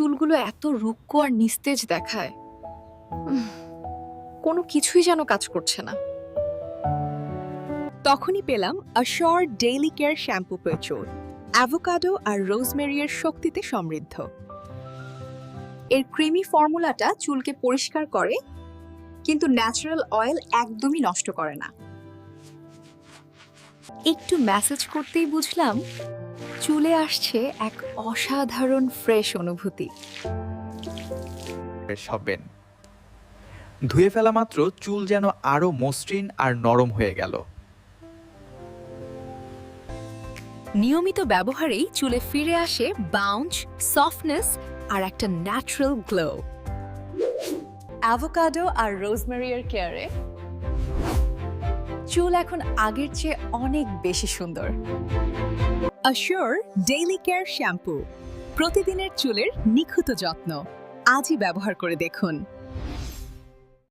চুলগুলো এত রুক্ষ আর নিস্তেজ দেখায়। কোনো কিছুই যেন কাজ করছে না। তখনই পেলাম আশর ডেইলি কেয়ার শ্যাম্পু প্রচুর। অ্যাভোকাডো আর রোজমেরিয়ের শক্তিতে সমৃদ্ধ। এর ক্রিমি ফর্মুলাটা চুলকে পরিষ্কার করে, কিন্তু ন্যাচারাল অয়েল একদমই নষ্ট করে না। একটু ম্যাসেজ করতেই বুঝলাম চুলে আসছে এক অসাধারণ ফ্রেশ অনুভূতি। হবেন। ধুয়ে ফেলা মাত্র চুল যেন আরও মসৃণ আর নরম হয়ে গেল। নিয়মিত ব্যবহারেই চুলে ফিরে আসে বাউন্স সফটনেস আর একটা ন্যাচারাল গ্লো অ্যাভোকাডো আর রোজমেরিয়ার কেয়ারে চুল এখন আগের চেয়ে অনেক বেশি সুন্দর। আশর ডেইলি কেয়ার শ্যাম্পু প্রতিদিনের চুলের নিখুঁত যত্ন। আজই ব্যবহার করে দেখুন।